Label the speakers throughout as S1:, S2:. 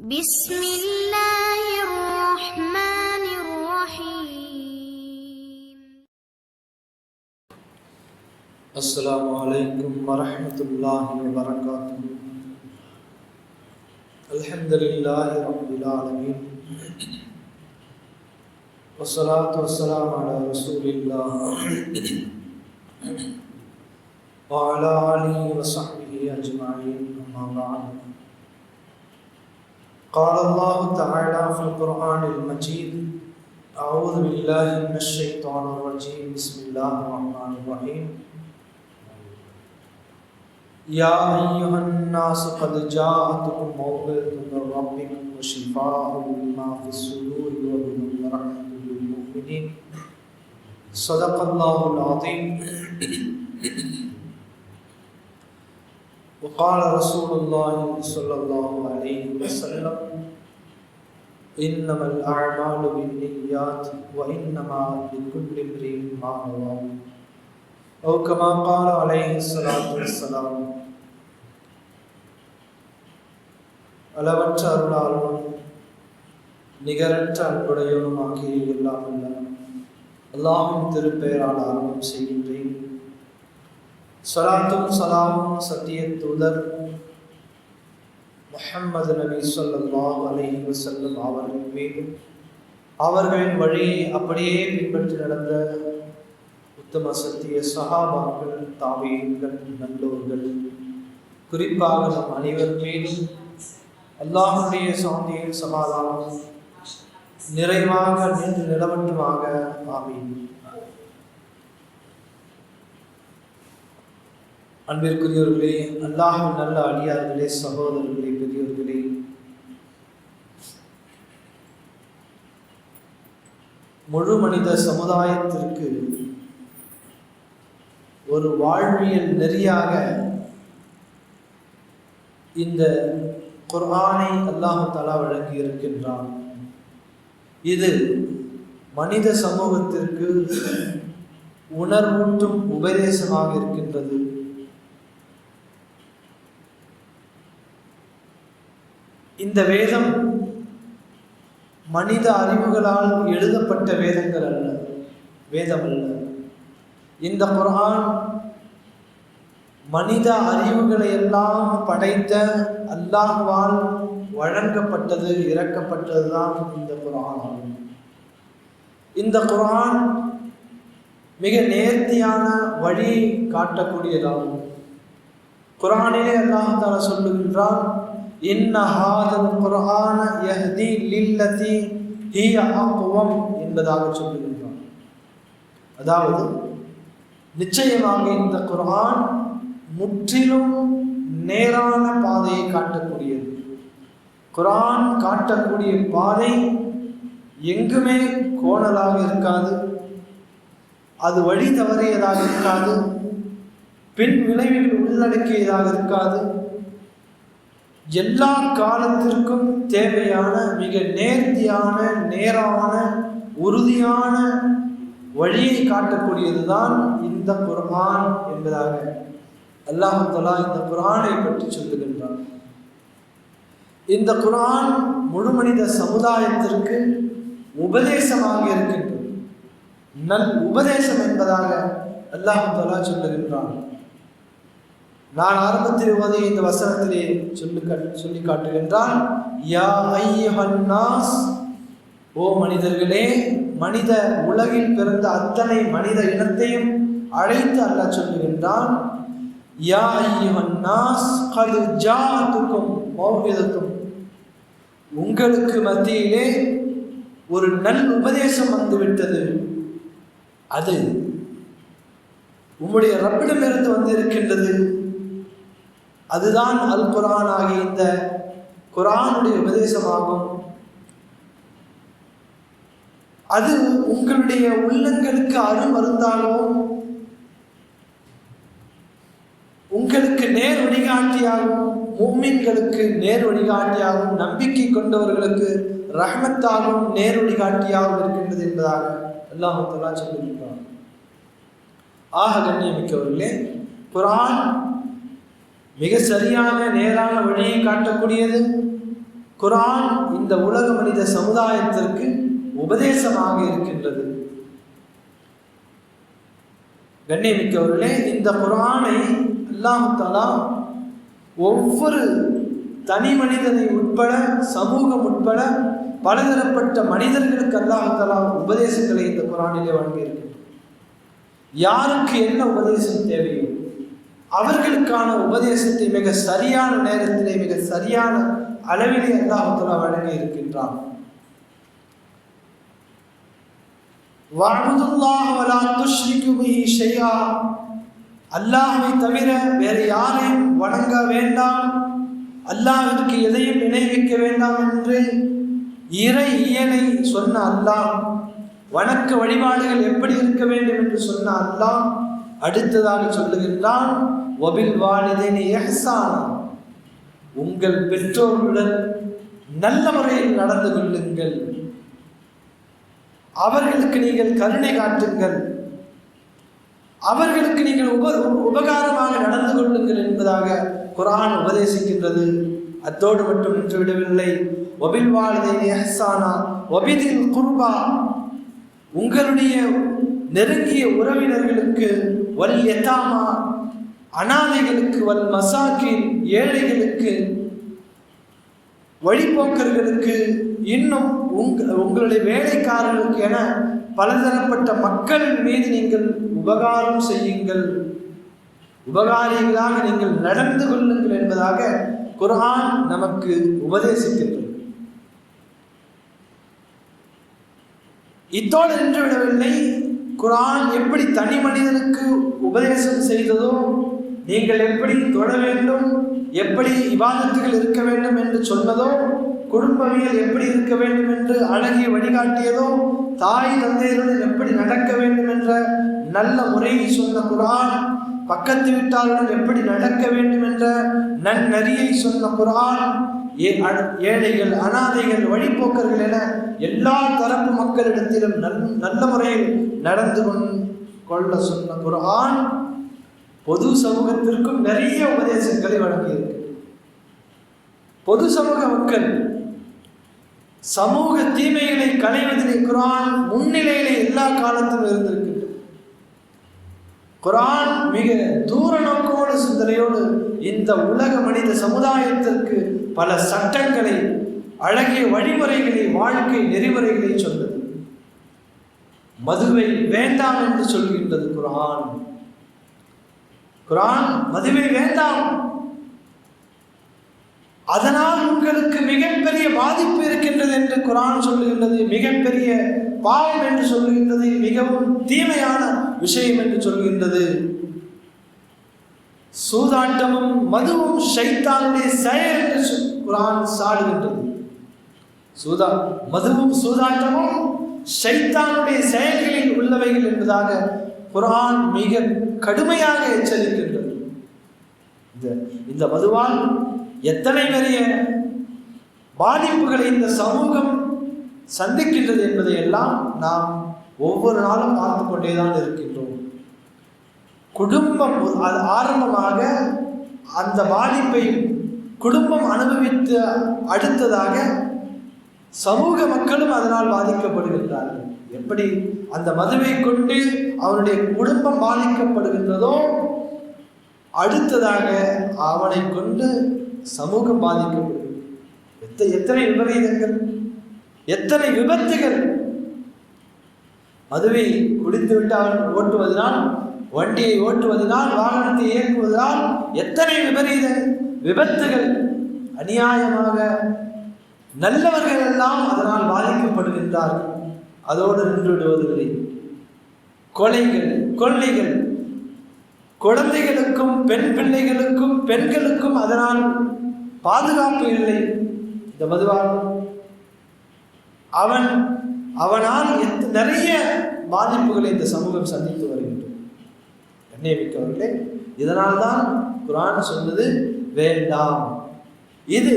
S1: بسم الله الرحمن الرحيم.
S2: السلام عليكم ورحمة الله وبركاته. الحمد لله رب العالمين. والصلاة والسلام على رسول الله. وعلى آله وصحبه أجمعين. أما بعد. قال الله تعالى في القرآن المجيد أعوذ بالله من الشيطان الرجيم بسم الله الرحمن الرحيم يا أيها الناس قد جاءتكم موعظة من ربكم وشفاء لما في الصدور وهدى ورحمة للمؤمنين صدق الله العظيم وقال رسول الله صلى الله عليه وسلم إنما الأعمال بالنيات وإنما لكل امرئ ما نوى أو كما قال عليه الصلاة والسلام அளவற்ற அருளாளனும் நிகரற்ற அன்புடையவனுமாகிய எல்லாம் அல்ல அல்லாஹின் திருப்பெயரால் ஆரம்பம் செய்கின்றேன் சலாத்தும் சலாமும் சத்திய தூதர் முஹம்மது நபி ஸல்லல்லாஹு அலைஹி வசல்லம் அவர்கள் மீதும் அவர்களின் வழியை அப்படியே பின்பற்றி நடந்த உத்தம சத்திய சகாபாக்கள் தாவியங்கள் நல்லோர்கள் குறிப்பாக நம் அனைவர் மீதும் அல்லாஹுடைய சாந்தியின் சமாதானம் நிறைவாக நின்று நிலவட்டுமாக. ஆமீன். அன்பிற்குரியவர்களே அல்லாஹின் நல்ல அடியார்களே சகோதரர்களே பெரியவர்களே முழு மனித சமுதாயத்திற்கு ஒரு வாழ்வியல் நெறியாக இந்த குர்ஆனை அல்லாஹு தலா வழங்கி இருக்கின்றான் இது மனித சமூகத்திற்கு உணர்வூட்டும் உபதேசமாக இருக்கின்றது. இந்த வேதம் மனித அறிவுகளால் எழுதப்பட்ட வேதங்கள் அல்ல. வேதம் அல்ல. இந்த குரான் மனித அறிவுகளை எல்லாம் படைத்த அல்லாஹ்வால் வழங்கப்பட்டது இறக்கப்பட்டது தான் இந்த குரான் இந்த குரான் மிக நேர்த்தியான வழி காட்டக்கூடியதாகும். குரானிலே அல்லாஹால சொல்லுகின்றான் இன்ன ஹாதல் குர்ஆன யஹ்தி லில்லதி ஹிய அக்வம் என்பதாக சொல்லுகின்றார் அதாவது நிச்சயமாக இந்த குரான் முற்றிலும் நேரான பாதையை காட்டக்கூடியது. குரான் காட்டக்கூடிய பாதை எங்குமே கோணலாக இருக்காது. அது வழி தவறியதாக இருக்காது. பின் விளைவில் உள்ளடக்கியதாக இருக்காது. எல்லா காலத்திற்கும் தேவையான மிக நேர்த்தியான நேரான உறுதியான வழியை காட்டக்கூடியதுதான் இந்த குரான் என்பதாக அல்லாஹம்தலா இந்த குரானை பற்றி சொல்லுகின்றான். இந்த குரான் முழு மனித சமுதாயத்திற்கு உபதேசமாக இருக்கின்றது. நல் உபதேசம் என்பதாக அல்லாஹம்தலா சொல்லுகின்றான். நான் ஆரம்பத்தில் ஓதிய இந்த வசனத்திலே சொல்லி சொல்லி காட்டுகின்றான் யா ஐயஹன்னாஸ் ஓ மனிதர்களே மனித உலகில் பிறந்த அத்தனை மனித இனத்தையும் அழைத்து அல்ல சொல்லுகின்றான் யா ஐயுஹன்னாஸ் கது ஜாத்துக்கும் மௌகிதத்தும் உங்களுக்கு மத்தியிலே ஒரு நல் உபதேசம் வந்துவிட்டது. அது உம்முடைய ரப்பிடமிருந்து வந்து இருக்கின்றது அதுதான் அல் குரான் ஆகிய இந்த குரானுடைய உபதேசமாகும். அது உங்களுடைய உள்ளங்களுக்கு அருமருந்தாலும் உங்களுக்கு நேர் வழிகாட்டியாகவும் மூமின்களுக்கு நேர் வழிகாட்டியாகவும் நம்பிக்கை கொண்டவர்களுக்கு ரஹமத்தாகவும் நேர் வழிகாட்டியாகவும் இருக்கின்றது என்பதாக அல்லாஹலா சொல்லியிருக்கிறார் ஆக கண்ணியமிக்கவர்களே குரான் மிக சரியான நேரான வழியை காட்டக்கூடியது. குரான் இந்த உலக மனித சமுதாயத்திற்கு உபதேசமாக இருக்கின்றது. கண்ணியமிக்கவர்களே இந்த குரானை அல்லாஹாலா ஒவ்வொரு தனி மனிதனை உட்பட சமூகம் உட்பட பலதரப்பட்ட மனிதர்களுக்கு அல்லாஹாலா உபதேசங்களை இந்த குரானிலே வழங்கியிருக்கின்றன யாருக்கு என்ன உபதேசம் தேவையோ அவர்களுக்கான உபதேசத்தை மிக சரியான நேரத்திலே மிக சரியான அளவிலே அல்லாஹாலா வழங்கி இருக்கின்றான். அல்லாஹை தவிர வேறு யாரையும் வணங்க வேண்டாம். அல்லாஹிற்கு எதையும் இணைவிக்க வேண்டாம் என்று இறை இயலை சொன்ன அல்லாஹ் வணக்க வழிபாடுகள் எப்படி இருக்க வேண்டும் என்று சொன்ன அல்லாஹ் அடுத்ததாக சொல்லுகின்றான் ஒபில் வாலிதேனி எஹ்சானா உங்கள் பெற்றோர்களுடன் நல்ல முறையில் நடந்து கொள்ளுங்கள். அவர்களுக்கு நீங்கள் கருணை காட்டுங்கள். அவர்களுக்கு நீங்கள் உப உபகாரமாக நடந்து கொள்ளுங்கள் என்பதாக குரான் உபதேசிக்கின்றது. அத்தோடு மட்டும் நின்றுவிடவில்லை ஒபில் வாழ்தை எஹசானா ஒபிதில் குர்பா. உங்களுடைய நெருங்கிய உறவினர்களுக்கு வல் எத்தாமா அனாதைகளுக்கு வல் மசாக்கின் ஏழைகளுக்கு வழிபோக்கர்களுக்கு இன்னும் உங்க உங்களுடைய வேலைக்காரர்களுக்கு என பலதரப்பட்ட மக்கள் மீது நீங்கள் உபகாரம் செய்யுங்கள். உபகாரிகளாக நீங்கள் நடந்து கொள்ளுங்கள் என்பதாக குர்ஆன் நமக்கு உபதேசிக்கின்றது. இத்தோடு நின்று விடவில்லை. குரான் எப்படி தனி மனிதனுக்கு உபதேசம் செய்ததோ நீங்கள் எப்படி தொழ வேண்டும்? எப்படி விவாதத்துகள் இருக்க வேண்டும் என்று சொன்னதோ குடும்பவியல் எப்படி இருக்க வேண்டும் என்று அழகிய வழிகாட்டியதோ தாய் தந்தையருடன் எப்படி நடக்க வேண்டும் என்ற நல்ல முறையை சொன்ன குரான் பக்கத்து வீட்டாருடன் எப்படி நடக்க வேண்டும் என்ற நன்னறியை சொன்ன குரான் ஏழைகள் அனாதைகள் வழிபோக்கர்கள் என எல்லா தரப்பு மக்களிடத்திலும் நல் நல்ல முறையில் நடந்து கொள்ள சொன்ன குரான் பொது சமூகத்திற்கும் நிறைய உபதேசங்களை வழங்கியிருக்கு. பொது சமூக மக்கள் சமூக தீமைகளை களைவதிலே குரான் முன்னிலையிலே எல்லா காலத்திலும் இருந்திருக்கு குரான் மிக தூர நோக்கோடு சிந்தனையோடு இந்த உலக மனித சமுதாயத்திற்கு பல சட்டங்களை அழகிய வழிமுறைகளை வாழ்க்கை நெறிமுறைகளை சொன்னது மதுவை வேண்டாம் என்று சொல்கின்றது குரான். குரான் மதுவை வேண்டாம். அதனால் உங்களுக்கு மிகப்பெரிய பாதிப்பு இருக்கின்றது என்று குரான் சொல்லுகின்றது மிகப்பெரிய பாவம் என்று சொல்லுகின்றது மிகவும் தீமையான விஷயம் என்று சொல்கின்றது சூதாட்டமும் மதுவும் ஷைத்தானுடைய செயல் என்று குரான் சாடுகின்றது. சூதா மதுவும் சூதாட்டமும் ஷைத்தானுடைய செயல்களில் உள்ளவைகள் என்பதாக குரான் மிக கடுமையாக எச்சரிக்கின்றது. இந்த இந்த மதுவால் எத்தனை பெரிய பாதிப்புகளை இந்த சமூகம் சந்திக்கின்றது என்பதை எல்லாம் நாம் ஒவ்வொரு நாளும் பார்த்து கொண்டேதான் இருக்கின்றோம். குடும்பம் அது ஆரம்பமாக அந்த பாதிப்பை குடும்பம் அனுபவித்து அடுத்ததாக சமூக மக்களும் அதனால் பாதிக்கப்படுகின்றார்கள். எப்படி அந்த மதுவை கொண்டு அவனுடைய குடும்பம் பாதிக்கப்படுகின்றதோ அடுத்ததாக அவனை கொண்டு சமூகம் பாதிக்கப்படுகிறது. எத்தனை விபரீதங்கள் எத்தனை விபத்துகள். மதுவை குடித்துவிட்டு அவன் ஓட்டுவதனால் வண்டியை ஓட்டுவதனால் வாகனத்தை இயக்குவதனால் எத்தனை விபரீத விபத்துகள். அநியாயமாக நல்லவர்கள் எல்லாம் அதனால் பாதிக்கப்படுகின்றார்கள். அதோடு நின்று விடுவதில்லை கொலைகள் கொள்ளைகள் குழந்தைகளுக்கும் பெண் பிள்ளைகளுக்கும் பெண்களுக்கும் அதனால் பாதுகாப்பு இல்லை. இந்த மதுவால் அவன் அவனால் நிறைய பாதிப்புகளை இந்த சமூகம் சந்தித்து வருகின்றது கண்ணியமிக்கவர்களே இதனால்தான் குரான் சொன்னது வேண்டாம். இது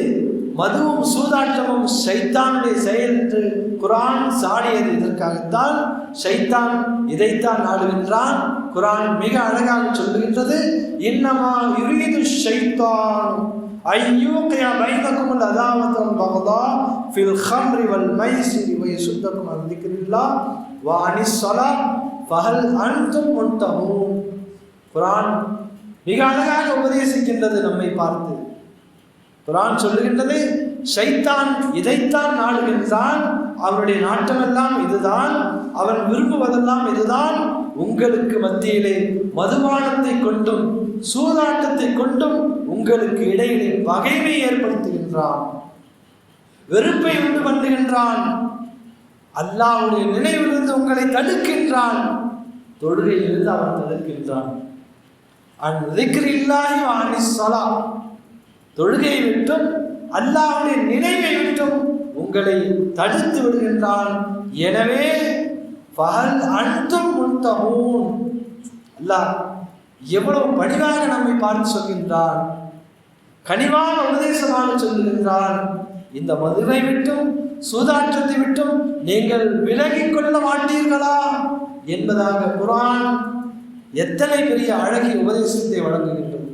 S2: மதுவும் சூதாட்டமும் சைத்தானுடைய செயல் என்று குரான் சாடியது இதற்காகத்தான் சைத்தான் இதைத்தான் ஆடுகின்றான் குரான் மிக அழகாக சொல்லுகின்றது இன்னமா யுரீது ஷைத்தான் ஐயூகையா பைனக்கும் அதாவத்தம் பகதா ஃபில் ஹம்ரி வல் மைசிரி வை சுத்தக்கும் அந்திக்கிறீர்களா வாணி சொலா பகல் அன்தும் முன்தமும் குரான் மிக அழகாக உபதேசிக்கின்றது நம்மை பார்த்து. குரான் சொல்லுகின்றது ஷைத்தான் இதைத்தான் நாடுகின்றான். அவனுடைய நாட்டமெல்லாம் இதுதான். அவன் விரும்புவதெல்லாம் இதுதான். உங்களுக்கு மத்தியிலே மதுபானத்தை கொண்டும் சூதாட்டத்தை கொண்டும் உங்களுக்கு இடையிலே பகைமை ஏற்படுத்துகின்றான். வெறுப்பை உண்டு பண்ணுகின்றான். அல்லாவுடைய நினைவிலிருந்து உங்களை தடுக்கின்றான். தொழுகையிலிருந்து அவன் தடுக்கின்றான். அன் திக்ரில்லாஹி வாணி அனிஸ் தொழுகையை விட்டும் அல்லாவுடைய நினைவை விட்டும் உங்களை தடுத்து விடுகின்றான். எனவே பகல் அன்றும் முன்தஹூன் அல்லாஹ் எவ்வளவு பணிவாக நம்மை பார்த்து சொல்கின்றார் கனிவான உபதேசமாக சொல்லுகின்றான். இந்த மதுவை விட்டும் சூதாற்றத்தை விட்டும் நீங்கள் விலகிக் கொள்ள மாட்டீர்களா என்பதாக குரான் எத்தனை பெரிய அழகிய உபதேசத்தை வழங்குகின்றது.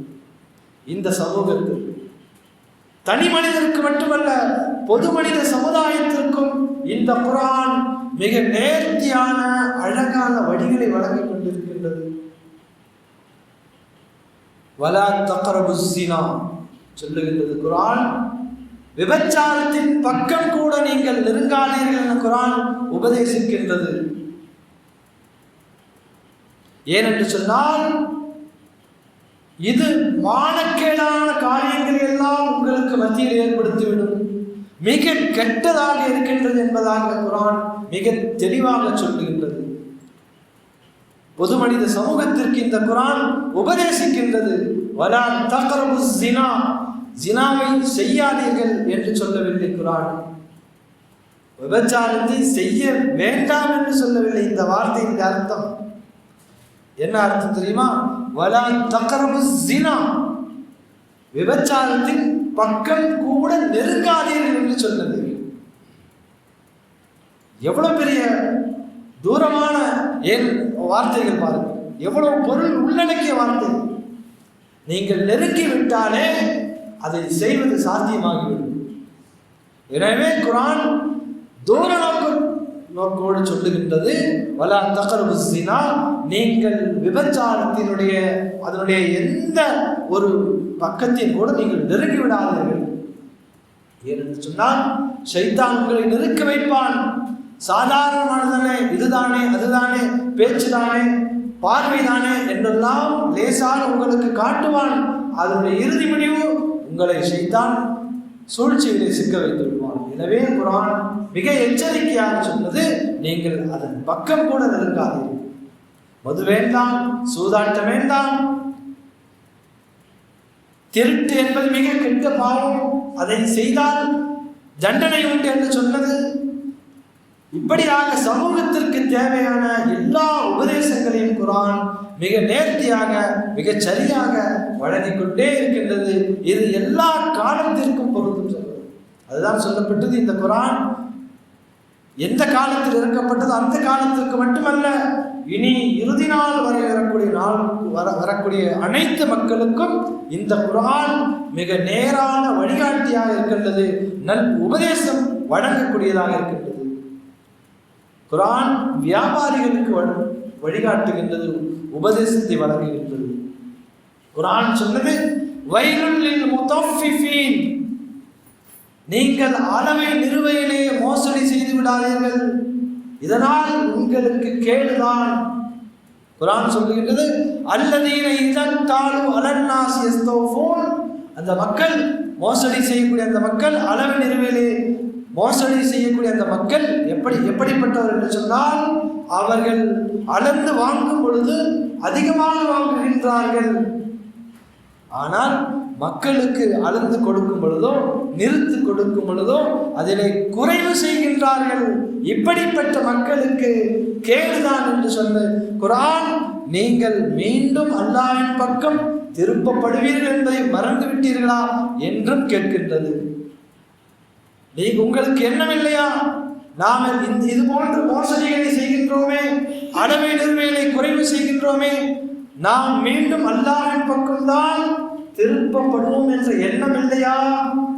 S2: இந்த சமூகத்தில் தனி மனிதருக்கு மட்டுமல்ல பொது மனித சமுதாயத்திற்கும் இந்த குரான் மிக நேர்த்தியான அழகான வழிகளை வழங்கிக் கொண்டிருக்கின்றது. வலா தக்கரபுசினா சொல்லுகின்றது குரான். விபச்சாரத்தின் பக்கம் கூட நீங்கள் நெருங்காதீர்கள் என குரான் உபதேசிக்கின்றது. ஏனென்று சொன்னால் இது மானக்கேடான காரியங்கள் எல்லாம் உங்களுக்கு மத்தியில் ஏற்படுத்திவிடும் மிக கெட்டதாக இருக்கின்றது என்பதாக குரான் மிக தெளிவாக சொல்லுகின்றது. பொது மனித சமூகத்திற்கு இந்த குரான் உபதேசிக்கின்றது. வலா தகரபு ஜினா ஜினாவை செய்யாதீர்கள் என்று சொல்லவில்லை குரான். விபச்சாரத்தை செய்ய வேண்டாம் என்று சொல்லவில்லை. இந்த வார்த்தையின் அர்த்தம் என்ன அர்த்தம் தெரியுமா? வலா தக்ரபு ஜினா விபச்சாரத்தில் பக்கம் கூட நெருங்காதீர்கள் என்று சொன்னது. எவ்வளவு பெரிய தூரமான ஏன் வார்த்தைகள் பாருங்கள் எவ்வளவு பொருள் உள்ளடக்கிய வார்த்தை. நீங்கள் நெருங்கி விட்டாலே அதை செய்வது சாத்தியமாகிவிடும். எனவே குரான் தூர நோக்கம் நோக்கோடு சொல்லுகின்றது. வலா தகர்வு நீங்கள் விபச்சாரத்தினுடைய அதனுடைய எந்த ஒரு பக்கத்தில் கூட நீங்கள் நெருங்கி விடாதீர்கள். ஏனென்று சொன்னால் சைத்தான் உங்களை நெருக்க வைப்பான். சாதாரணமானதானே இதுதானே அதுதானே பேச்சுதானே பார்வைதானே என்றெல்லாம் லேசாக உங்களுக்கு காட்டுவான். அதனுடைய இறுதி முடிவு உங்களை செய்தான் சூழ்ச்சியிலே சிக்க வைத்து விடுவான். எனவே குரான் மிக எச்சரிக்கையாக சொன்னது நீங்கள் அதன் பக்கம் கூட நெருங்காதீர்கள். மது வேண்டாம் சூதாட்டம் வேண்டாம் திருட்டு என்பது மிக கெட்ட பாவம். அதை செய்தால் தண்டனை உண்டு என்று சொன்னது. இப்படியாக சமூகத்திற்கு தேவையான எல்லா உபதேசங்களையும் குரான் மிக நேர்த்தியாக மிக சரியாக வழங்கிக் கொண்டே இருக்கின்றது. இது எல்லா காலத்திற்கும் பொருந்தும். சொல்வது அதுதான் சொல்லப்பட்டது இந்த குரான். எந்த காலத்தில் இறக்கப்பட்டது அந்த காலத்திற்கு மட்டுமல்ல இனி இறுதி நாள் வரை வரக்கூடிய நாள் வர வரக்கூடிய அனைத்து மக்களுக்கும் இந்த குரான் மிக நேரான வழிகாட்டியாக இருக்கின்றது நல் உபதேசம் வழங்கக்கூடியதாக இருக்கின்றது. குரான் வியாபாரிகளுக்கு வழிகாட்டுகின்றது உபதேசத்தை வழங்குகின்றது. குரான் சொன்னது வயலுள்ளில் முத்தஃபிஃபீன் நீங்கள் அளவை நிறுவையிலே மோசடி செய்து விடாதீர்கள். இதனால் உங்களுக்கு கேடுதான். குரான் சொல்லுகின்றது அல்லதீன இதத்தாலும் அலன்னாசி எஸ்தோஃபோன். அந்த மக்கள் மோசடி செய்யக்கூடிய அந்த மக்கள் அளவு நிறுவையிலே மோசடி செய்யக்கூடிய அந்த மக்கள் எப்படி எப்படிப்பட்டவர் என்று சொன்னால் அவர்கள் அளந்து வாங்கும் பொழுது அதிகமாக வாங்குகின்றார்கள். ஆனால் மக்களுக்கு அளந்து கொடுக்கும் பொழுதோ நிறுத்து கொடுக்கும் பொழுதோ அதிலே குறைவு செய்கின்றார்கள். இப்படிப்பட்ட மக்களுக்கு கேடுதான் என்று சொன்ன குரான் நீங்கள் மீண்டும் அல்லாவின் பக்கம் திருப்பப்படுவீர்கள் என்பதை மறந்துவிட்டீர்களா? என்றும் கேட்கின்றது. நீங்க உங்களுக்கு எண்ணம் இல்லையா நாம் இந்த இது போன்ற மோசடிகளை செய்கின்றோமே அளவை நிறுவைகளை குறைவு செய்கின்றோமே நாம் மீண்டும் அல்லாவின் பக்கம்தான் திருப்பப்படுவோம் என்ற எண்ணம் இல்லையா?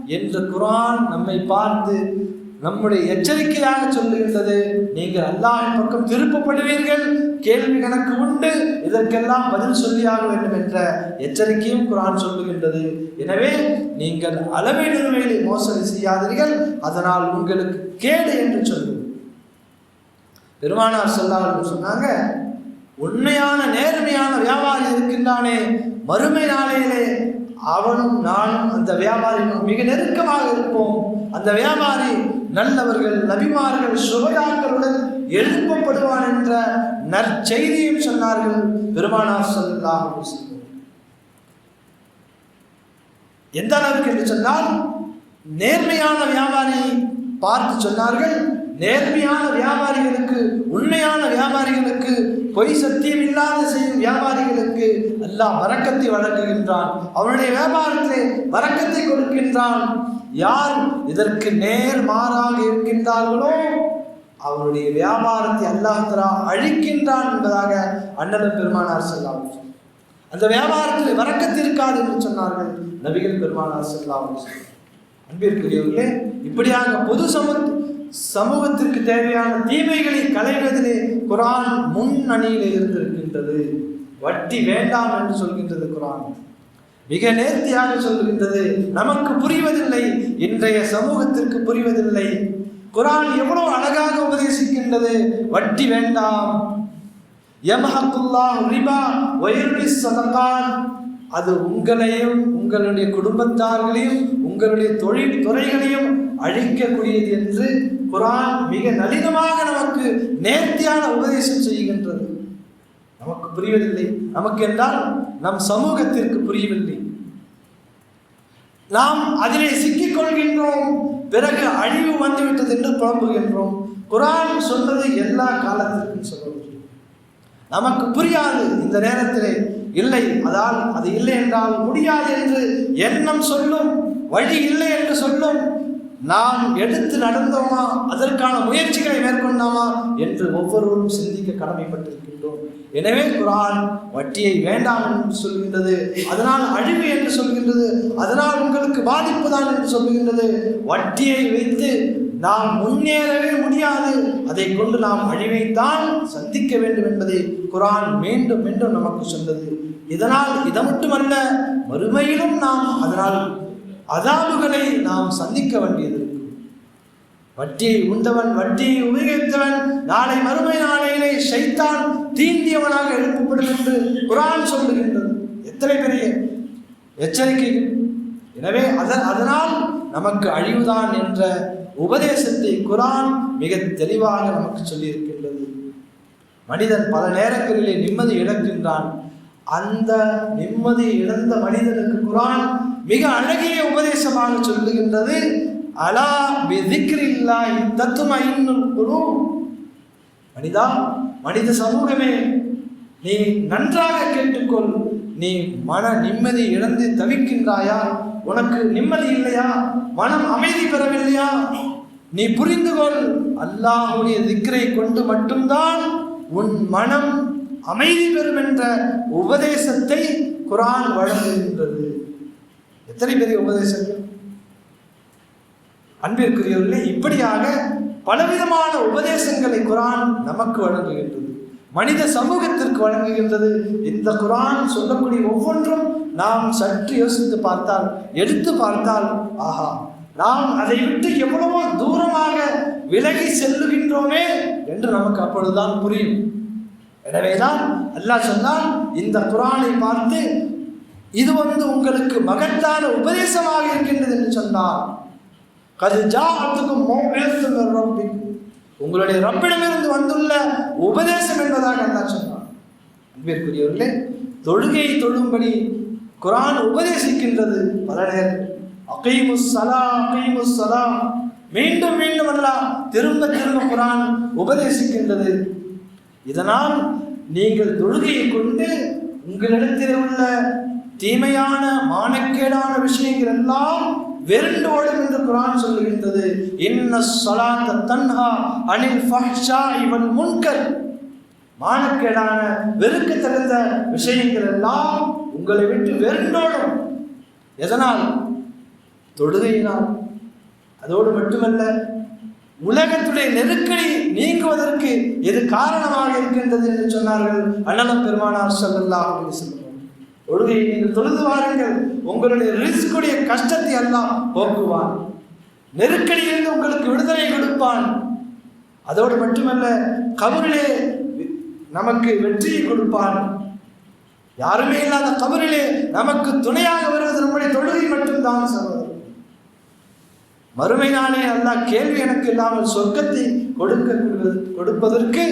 S2: என்று குரான் நம்மை பார்த்து நம்முடைய எச்சரிக்கையாக சொல்லுகின்றது. நீங்கள் அல்லாஹின் பக்கம் திருப்பப்படுவீர்கள். கேள்வி கணக்கு உண்டு. இதற்கெல்லாம் பதில் சொல்லியாக வேண்டும் என்ற எச்சரிக்கையும் குரான் சொல்லுகின்றது. எனவே நீங்கள் அளவை மோசடி செய்யாதீர்கள். அதனால் உங்களுக்கு கேடு என்று சொல்லும். பெருமானார் சொல்லார்கள் சொன்னாங்க உண்மையான நேர்மையான வியாபாரி இருக்கின்றானே. மறுமை நாளையிலே அவனும் நானும் அந்த வியாபாரியும் மிக நெருக்கமாக இருப்போம். அந்த வியாபாரி நல்லவர்கள் நபிமார்கள் சுபதாக்களுடன் எழுப்பப்படுவான் என்ற நற்செய்தியும் சொன்னார்கள். பெருமானார் ஸல்லல்லாஹு எந்த அளவுக்கு என்று சொன்னால் நேர்மையான வியாபாரியை பார்த்து சொன்னார்கள். நேர்மையான வியாபாரிகளுக்கு உண்மையான வியாபாரிகளுக்கு பொய் சத்தியம் இல்லாத செய்யும் வியாபாரிகளுக்கு அல்லாஹ் வரக்கத்தை வழங்குகின்றான். அவனுடைய வியாபாரத்திலே வரக்கத்தை கொடுக்கின்றான். யார் இதற்கு நேர் மாறாக இருக்கின்றார்களோ அவருடைய வியாபாரத்தை அல்லாஹரா அழிக்கின்றான் என்பதாக அண்ணன் பெருமானார் செல்லாம் அந்த வியாபாரத்தில் வரக்கத்து இருக்காது என்று சொன்னார்கள் நபிகள் பெருமானார் செல்லாம் அன்பிற்குரியவர்களே இப்படியாக பொது சமூக சமூகத்திற்கு தேவையான தீமைகளை களைவதிலே குரான் முன்னணியிலே இருந்திருக்கின்றது. வட்டி வேண்டாம் என்று சொல்கின்றது குரான். மிக நேர்த்தியாக சொல்லுகின்றது. நமக்கு புரிவதில்லை. இன்றைய சமூகத்திற்கு புரிவதில்லை. குரான் எவ்வளவு அழகாக உபதேசிக்கின்றது. வட்டி வேண்டாம். யமஹத்துல்லா ரிபா வயர்பி சதகான் அது உங்களையும் உங்களுடைய குடும்பத்தார்களையும் உங்களுடைய தொழில் துறைகளையும் அழிக்கக்கூடியது என்று குரான் மிக நளினமாக நமக்கு நேர்த்தியான உபதேசம் செய்கின்றது. நமக்கு புரியவில்லை. நமக்கு என்றால் நம் சமூகத்திற்கு புரியவில்லை. நாம் அதிலே சிக்கிக் கொள்கின்றோம் பிறகு அழிவு வந்துவிட்டது என்று புலம்புகின்றோம். குரான் சொன்னது எல்லா காலத்திற்கும் சொல்வது நமக்கு புரியாது. இந்த நேரத்திலே இல்லை. அதால் அது இல்லை என்றால் முடியாது என்று எண்ணம் சொல்லும். வழி இல்லை என்று சொல்லும். நாம் எடுத்து நடந்தோமா? அதற்கான முயற்சிகளை மேற்கொண்டோமா? என்று ஒவ்வொருவரும் சிந்திக்க கடமைப்பட்டிருக்கின்றோம். எனவே குரான் வட்டியை வேண்டாம் என்று சொல்கின்றது அதனால் அழிவு என்று சொல்கின்றது அதனால் உங்களுக்கு பாதிப்பு தான் என்று சொல்கின்றது. வட்டியை வைத்து நாம் முன்னேறவே முடியாது. அதை கொண்டு நாம் அழிவைத்தான் சந்திக்க வேண்டும் என்பதை குரான் மீண்டும் மீண்டும் நமக்கு சொன்னது. இதனால் இது மட்டுமல்ல மறுமையிலும் நாம் அதனால் அதாபுகளை நாம் சந்திக்க வேண்டியது இருக்கும் வட்டியை உண்டவன் வட்டியை உபயோகித்தவன் நாளை மறுமை நாளையிலே ஷைத்தான் தீண்டியவனாக எழுப்பப்படும் என்று குரான் சொல்லுகின்றது. எத்தனை பெரிய எச்சரிக்கை. எனவே அதன் அதனால் நமக்கு அழிவுதான் என்ற உபதேசத்தை குரான் மிக தெளிவாக நமக்கு சொல்லியிருக்கின்றது. மனிதன் பல நேரங்களிலே நிம்மதி இழக்கின்றான். அந்த நிம்மதி இழந்த மனிதனுக்கு குரான் மிக அழகிய உபதேசமாக சொல்லுகின்றது. அலா பிதிக்ரில்லாஹி தத்துமைன்னுல் குலூப் மனிதா மனித சமூகமே நீ நன்றாக கேட்டுக்கொள். நீ மன நிம்மதி இழந்து தவிக்கின்றாயா? உனக்கு நிம்மதி இல்லையா? மனம் அமைதி பெறவில்லையா? நீ புரிந்து கொள். அல்லாஹுடைய திக்ரை கொண்டு மட்டும்தான் உன் மனம் அமைதி பெறும் என்ற உபதேசத்தை குரான் வழங்குகின்றது. எத்தனை பெரிய உபதேசங்கள் அன்பிற்குரியவர்களே இப்படியாக பலவிதமான உபதேசங்களை குரான் நமக்கு வழங்குகின்றது. மனித சமூகத்திற்கு வழங்குகின்றது. இந்த குரான் சொல்லக்கூடிய ஒவ்வொன்றும் நாம் சற்று யோசித்து பார்த்தால் எடுத்து பார்த்தால் ஆஹா நாம் அதை விட்டு எவ்வளவோ தூரமாக விலகி செல்லுகின்றோமே என்று நமக்கு அப்பொழுதுதான் புரியும். எனவேதான் அல்லாஹ் சொன்னால் இந்த குரானை பார்த்து இது வந்து உங்களுக்கு மகத்தான உபதேசமாக இருக்கின்றது என்று சொன்னார் கது ஜாத்துக்கும் உங்களுடைய ரப்பிடமிருந்து வந்துள்ள உபதேசம் என்பதாக என்ன சொன்னார் அன்பிற்குரியவர்களே தொழுகையை தொழும்படி குரான் உபதேசிக்கின்றது பல நேரம். அகைமுஸ் சலா அகைமுஸ் சலா. மீண்டும் மீண்டும் அல்ல திரும்ப திரும்ப குரான் உபதேசிக்கின்றது. இதனால் நீங்கள் தொழுகையை கொண்டு உங்களிடத்தில் உள்ள தீமையான மானக்கேடான விஷயங்கள் எல்லாம் வெறுண்டு ஓடும் என்று குரான் சொல்லுகின்றது. என்ன ஸலாத்த தன்ஹா அனில் ஃபஹ்ஷா இவன் முன்கர். மானக்கேடான வெறுக்க தகுந்த விஷயங்கள் எல்லாம் உங்களை விட்டு வெறுண்டோடும் எதனால்? தொழுகையினால். அதோடு மட்டுமல்ல உலகத்துடைய நெருக்கடி நீங்குவதற்கு எது காரணமாக இருக்கின்றது என்று சொன்னார்கள் அண்ணலம் பெருமானார் ஸல்லல்லாஹு செல்லும் தொழுகையை நீங்கள் தொழுது வாருங்கள். உங்களுடைய ரிஸ்குடைய கஷ்டத்தை எல்லாம் போக்குவான். நெருக்கடியிலிருந்து உங்களுக்கு விடுதலை கொடுப்பான். அதோடு மட்டுமல்ல கபரிலே நமக்கு வெற்றியை கொடுப்பான். யாருமே இல்லாத கபரிலே நமக்கு துணையாக வருவது நம்முடைய தொழுகை மட்டும்தான் சொல்வது மறுமை நாளே அல்லாஹ் கேள்வி எனக்கு இல்லாமல் சொர்க்கத்தை கொடுக்க கொடுப்பதற்கு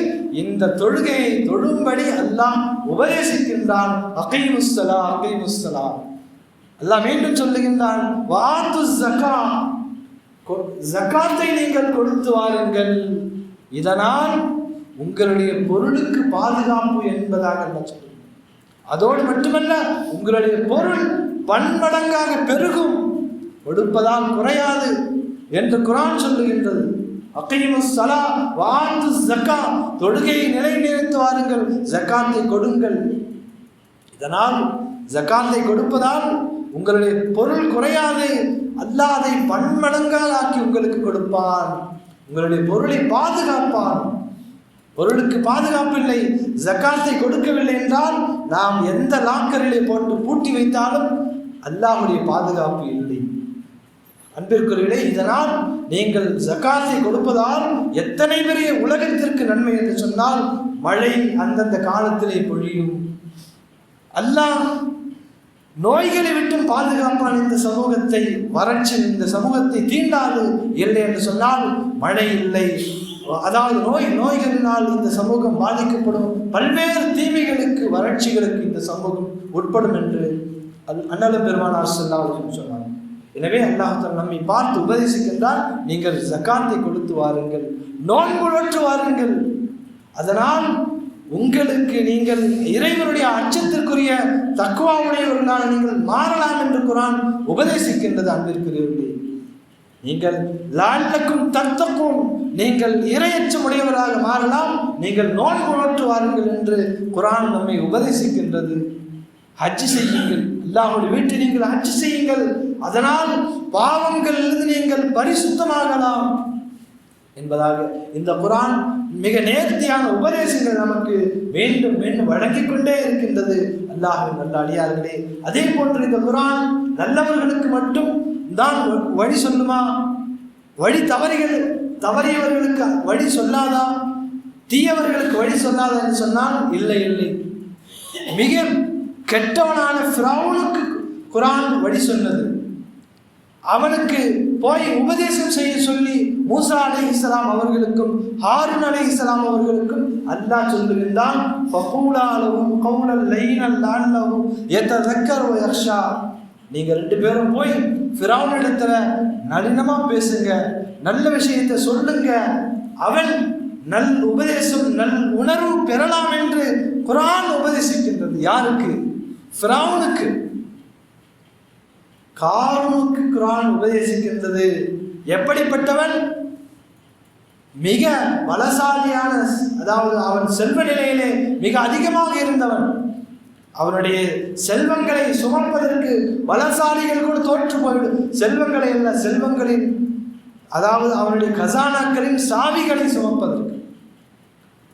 S2: இந்த தொழுகையை தொழும்படி அல்லாஹ் உபதேசிக்கின்றான். அகைமுஸ்ஸலா அகைமுஸ்ஸலா அல்லாஹ் மீண்டும் சொல்லுகின்றான் வாத்து ஜக்கா ஜக்காத்தை நீங்கள் கொடுத்து வாருங்கள். இதனால் உங்களுடைய பொருளுக்கு பாதுகாப்பு என்பதாக சொல்லுங்கள் அதோடு மட்டுமல்ல உங்களுடைய பொருள் பன்மடங்காக பெருகும். கொடுப்பதால் குறையாது என்று குரான் சொல்லுகின்றது. அக்கையுmus சலா வாழ்ந்து ஜக்கா தொழுகையை நிலைநிறுத்து வாருங்கள் ஜக்காத்தை கொடுங்கள். இதனால் ஜக்காத்தை கொடுப்பதால் உங்களுடைய பொருள் குறையாது. அல்லாதை அதை ஆக்கி உங்களுக்கு கொடுப்பான். உங்களுடைய பொருளை பாதுகாப்பான். பொருளுக்கு பாதுகாப்பு இல்லை ஜக்காத்தை கொடுக்கவில்லை என்றால் நாம் எந்த லாக்கரிலே போட்டு பூட்டி வைத்தாலும் அல்லாஹுடைய பாதுகாப்பு இல்லை. அன்பிற்குரியவர்களே இதனால் நீங்கள் ஜக்காத்தை கொடுப்பதால் எத்தனை பெரிய உலகத்திற்கு நன்மை என்று சொன்னால் மழை அந்தந்த காலத்திலே பொழியும். அல்லாஹ் நோய்களை விட்டும் பாதுகாப்பான் இந்த சமூகத்தை வறட்சி இந்த சமூகத்தை தீண்டாது இல்லை என்று சொன்னால் மழை இல்லை. அதாவது நோய் நோய்களினால் இந்த சமூகம் பாதிக்கப்படும். பல்வேறு தீமைகளுக்கு வறட்சிகளுக்கு இந்த சமூகம் உட்படும் என்று அல் அண்ணலம் பெருமானார் சொல்லாமல் சொன்னார் எனவே அல்லாஹ் நம்மை பார்த்து உபதேசிக்கின்றால் நீங்கள் ஜக்காத்தை கொடுத்து வாருங்கள் நோன்புழற்று வாருங்கள். அதனால் உங்களுக்கு நீங்கள் இறைவனுடைய அச்சத்திற்குரிய தக்குவாவுடையவர்களாக நீங்கள் மாறலாம் என்று குரான் உபதேசிக்கின்றது அன்பிற்குரியவர்களே. நீங்கள் லால்லக்கும் தத்தக்கும் நீங்கள் இரையச்சம் உடையவராக மாறலாம் நீங்கள் நோன்பு உணர்த்து வாருங்கள் என்று குரான் நம்மை உபதேசிக்கின்றது. ஹஜ் செய்யுங்கள். அல்லாஹுடைய வீட்டில் நீங்கள் ஹஜ் செய்யுங்கள். அதனால் பாவங்களிலிருந்து நீங்கள் பரிசுத்தமாகலாம் என்பதாக இந்த குரான் மிக நேர்த்தியான உபதேசங்கள் நமக்கு மீண்டும் மீண்டும் வழங்கிக் கொண்டே இருக்கின்றது. அல்லாஹின் நல்ல அடியார்களே அதே போன்று இந்த குரான் நல்லவர்களுக்கு மட்டும் தான் வழி சொல்லுமா? வழி தவறிகள் தவறியவர்களுக்கு வழி சொல்லாதா? தீயவர்களுக்கு வழி சொல்லாதா என்று சொன்னால் இல்லை இல்லை. மிக கெட்டவனான ஃபிரௌனுக்கு குரான் வழி சொன்னது. அவனுக்கு போய் உபதேசம் செய்ய சொல்லி மூசா அலை இஸ்லாம் அவர்களுக்கும் ஹாரூன் அலை இஸ்லாம் அவர்களுக்கும் அல்லாஹ் சொல்லுகின்றான் ஃபகூலாலவும் லைன் லைனல் எத்த எத்ததக்கர் யக்ஷா நீங்க ரெண்டு பேரும் போய் ஃபிரௌன் இடத்துல நளினமா பேசுங்க நல்ல விஷயத்தை சொல்லுங்க. அவன் நல் உபதேசம் நல் உணர்வு பெறலாம் என்று குரான் உபதேசிக்கின்றது. யாருக்கு? ஃபிரௌனுக்கு. காரூனுக்கு குரான் உபதேசிக்கின்றது. எப்படிப்பட்டவன்? மிக பலசாலியான அதாவது அவன் செல்வ நிலையிலே மிக அதிகமாக இருந்தவன். அவனுடைய செல்வங்களை சுமப்பதற்கு பலசாலிகள் கூட தோற்று போய்விடும். செல்வங்களை அல்ல செல்வங்களின் அதாவது அவனுடைய கசானாக்களின் சாவிகளை சுமப்பதற்கு.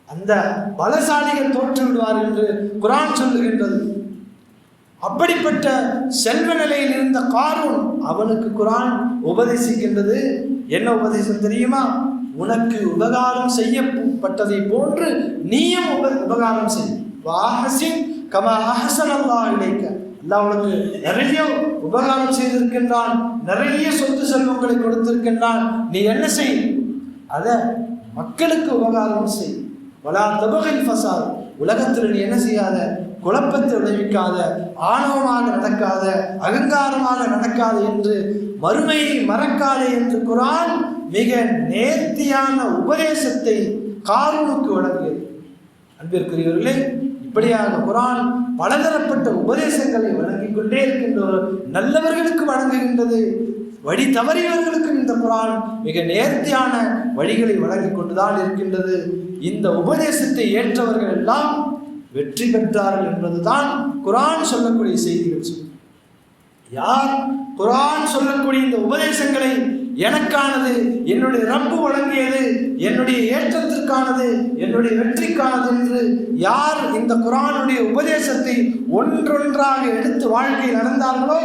S2: அந்த பலசாலிகள் தோற்று விடுவார் என்று குரான் சொல்லுகின்றது. அப்படிப்பட்ட செல்வ நிலையில் இருந்த காரூன் அவனுக்கு குரான் உபதேசிக்கின்றது. என்ன உபதேசம் தெரியுமா? உனக்கு உபகாரம் செய்யப்பட்டதை போன்று நீயும் உப உபகாரம் செய். வாஹசின் கமா அஹசன் அல்லா இலைக்க உனக்கு நிறைய உபகாரம் செய்திருக்கின்றான் நிறைய சொத்து செல்வங்களை கொடுத்திருக்கின்றான். நீ என்ன செய்? அதை மக்களுக்கு உபகாரம் செய். வலா தபகில் ஃபசாத். உலகத்தில் நீ என்ன செய்யாத? குழப்பத்தை விளைவிக்காத ஆணவமாக நடக்காத அகங்காரமாக நடக்காத என்று மறுமையை மறக்காதே என்று குரான் மிக நேர்த்தியான உபதேசத்தை காரூனுக்கு வழங்கியது. அன்பிற்குரியவர்களே இப்படியாக குரான் பலதரப்பட்ட உபதேசங்களை வழங்கிக் கொண்டே இருக்கின்ற நல்லவர்களுக்கு வழங்குகின்றது வழி தவறியவர்களுக்கும் இந்த குரான் மிக நேர்த்தியான வழிகளை வழங்கிக் கொண்டுதான் இருக்கின்றது. இந்த உபதேசத்தை ஏற்றவர்கள் எல்லாம் வெற்றி பெற்றார்கள் என்பதுதான் குரான் சொல்லக்கூடிய செய்திகள் சொல்லும் யார் குரான் சொல்லக்கூடிய இந்த உபதேசங்களை எனக்கானது என்னுடைய ரப்பு வழங்கியது என்னுடைய ஏற்றத்திற்கானது என்னுடைய வெற்றிக்கானது என்று யார் இந்த குரானுடைய உபதேசத்தை ஒன்றொன்றாக எடுத்து வாழ்க்கையில் நடந்தார்களோ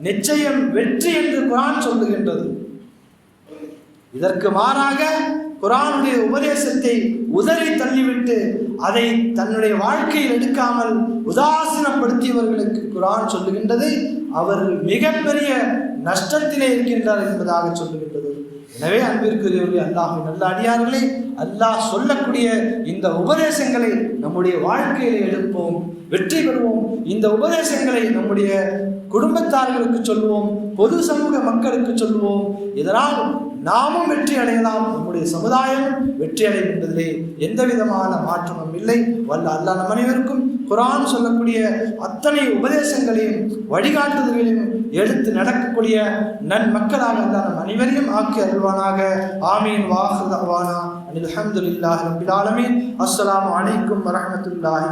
S2: நிச்சயம் வெற்றி என்று குரான் சொல்லுகின்றது. இதற்கு மாறாக குரானுடைய உபதேசத்தை உதறி தள்ளிவிட்டு அதை தன்னுடைய வாழ்க்கையில் எடுக்காமல் உதாசீனப்படுத்தியவர்களுக்கு குரான் சொல்லுகின்றது. அவர்கள் மிகப்பெரிய நஷ்டத்திலே இருக்கின்றார் என்பதாக சொல்லுகின்றது. எனவே அன்பிற்குரியவர்கள் அல்லாஹ் நல்ல அடியார்களே அல்லாஹ் சொல்லக்கூடிய இந்த உபதேசங்களை நம்முடைய வாழ்க்கையில் எடுப்போம் வெற்றி பெறுவோம். இந்த உபதேசங்களை நம்முடைய குடும்பத்தார்களுக்கு சொல்வோம் பொது சமூக மக்களுக்கு சொல்வோம் இதனால் நாமும் வெற்றி அடையலாம். நம்முடைய சமுதாயம் வெற்றி அடையும் என்பதிலே எந்த விதமான மாற்றமும் இல்லை. வல்ல அல்லாஹ் நம் அனைவருக்கும் குரான் சொல்லக்கூடிய அத்தனை உபதேசங்களையும் வழிகாட்டுதல்களையும் எடுத்து நடக்கக்கூடிய நன்மக்களாக அல்லாஹ் நம் அனைவரையும் ஆக்கி அருள்வானாக. ஆமீன். வாஹுதவானா அனில் அஹமதுல்லாஹி ரபில் ஆலமீன். அஸ்ஸலாமு அலைக்கும் வரஹ்மத்துல்லாஹி